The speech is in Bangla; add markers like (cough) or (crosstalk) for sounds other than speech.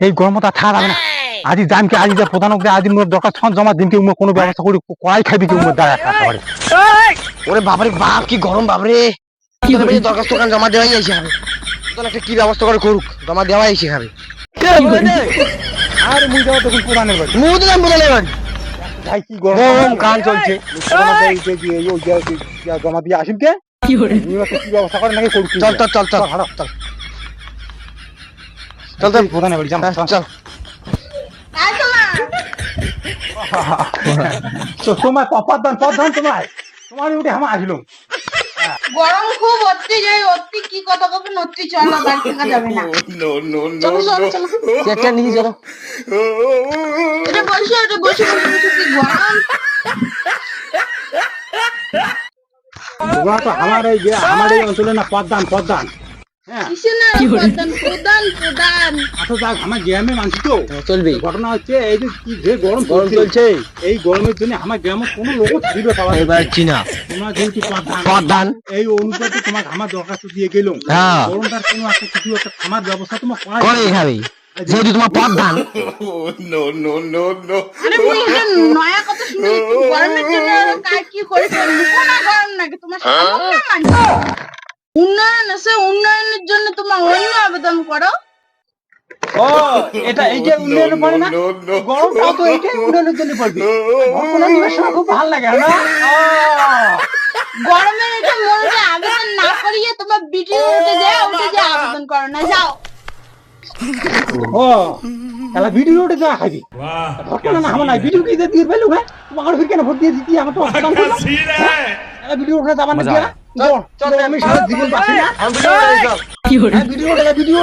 এই গরমটা থাকা যাবে না আজি জানকে আজি যে প্রধানক আজি মোর দরকার ছন জমা দিনকে উমে কোনো ব্যবস্থা করি কড়াই খাবি কি উমে দাঁড়া থাকা পারে ওরে বাবারে বাপ কি গরম বাবরে দরখাস্ত জমা দেওয়াই এসে হবে তোর একটা কি ব্যবস্থা করে করুক জমা দেওয়াই এসে হবে আর মুই যাও তখন প্রধানের বাড়ি বলে ভাই কি গরম গরম কান চলছে। জমা দিয়ে আসিম কে কি ব্যবস্থা করে নাকি? করুক চল চল চল। চল হাঁটো। চল। চল চল প্রধানের বাড়ি চল। তো তোমার পপার দান পদ দান তোমার? তোমার উঠে আমার আসলো। গরম খুব অতি যাই অতি কি কথা বলবেন অতি চলো বাড়ি থাকা যাবে না। নো নো নো চলো চলো চলো। চেকটা নিয়ে চলো? এটা বসো এটা বসে বসে গরম? আমার এই যে আমার এই অঞ্চলে না পদ্দান পদ্দান আমার গ্রামে মানুষ তো। চলবি। ঘটনা হচ্ছে এই যে কি গরম গরম চলছে। এই গরমের জন্য আমার গ্রামে কোনো লোক থাকবে এবার চিনা। তোমরা যেহেতু প্রধান এই অনুপাতে তোমাকে আমার দরখাস্ত দিয়ে গেলাম হ্যাঁ। গরমটার কোনো একটা কিছু একটা খামার ব্যবস্থা তোমার করে খাবে যেহেতু তোমার প্রধান (laughs) আরে বলি এটা নয়া কথা শুনে গরমের জন্য কার কি গরম নাকি? তোমার উন্নয়ন আছে উন্নয়নের জন্য তোমার অন্য আবেদন করো। ও এটা এই যে উন্নয়ন পড়ে না গরমটাও তো উন্নয়নের জন্য পড়বে খুব ভালো লাগে না? গরমের এটা মনে আবেদন না করিয়ে তোমার বিটি উঠে যায় উঠে আবেদন করো না যাও। ও তাহলে ভিডিও ওটা যা খাবি ঘটনা না আমার নাই। ভিডিও কি দিয়ে দিয়ে পেলু হ্যাঁ? তোমার ফির কেন ভোট দিয়ে দিতি? আমার তো অবদান করলাম ভিডিও ওটা যাবার না দিয়া। চল আমি সারা জীবন বাঁচি না। আমি ভিডিও করে যাও। ভিডিও